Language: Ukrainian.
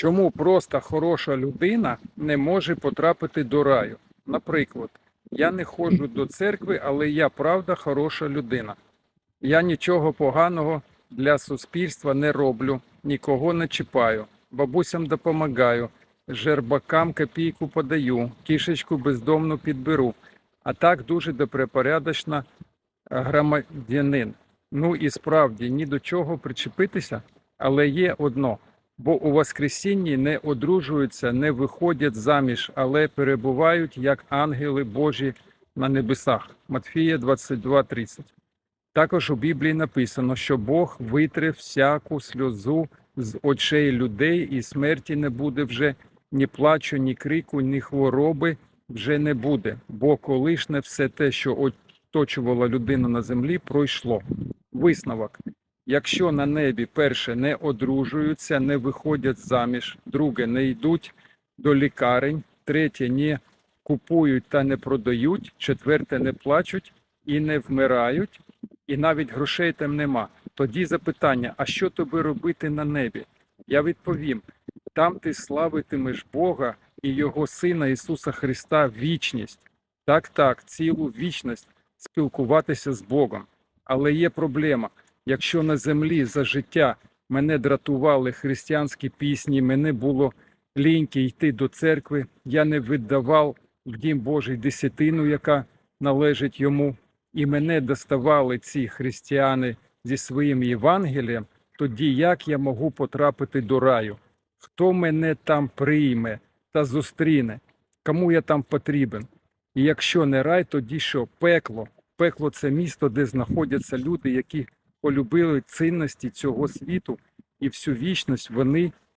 Чому просто хороша людина не може потрапити до раю? Наприклад, я не ходжу до церкви, але я правда хороша людина. Я нічого поганого для суспільства не роблю, нікого не чіпаю, бабусям допомагаю, жербакам копійку подаю, кішечку бездомну підберу. А так дуже добропорядочна е, громадянин. Ну і справді ні до чого причепитися, але є одно. Бо у Воскресінні не одружуються, не виходять заміж, але перебувають як ангели Божі на небесах. Матфія 22:30. Також у Біблії написано, що Бог витре всяку сльозу з очей людей, і смерті не буде вже ні плачу, ні крику, ні хвороби вже не буде. Бо колишне все те, що оточувало людину на землі, пройшло. Висновок. Якщо на небі перше не одружуються, не виходять заміж, друге не йдуть до лікарень, третє не купують та не продають, четверте не плачуть і не вмирають, і навіть грошей там нема. Тоді запитання: а що тобі робити на небі? Я відповім: там ти славитимеш Бога і Його Сина Ісуса Христа вічність. Так, так, цілу вічність спілкуватися з Богом. Але є проблема. Якщо на землі за життя мене дратували християнські пісні, мене було ліньки йти до церкви, я не віддавав в дім Божий десятину, яка належить йому, і мене доставали ці християни зі своїм Євангелієм, тоді як я можу потрапити до раю? Хто мене там прийме та зустріне? Кому я там потрібен? І якщо не рай, тоді що? Пекло. Пекло це місто, де знаходяться люди, які полюбили цінності цього світу, і всю вічність вони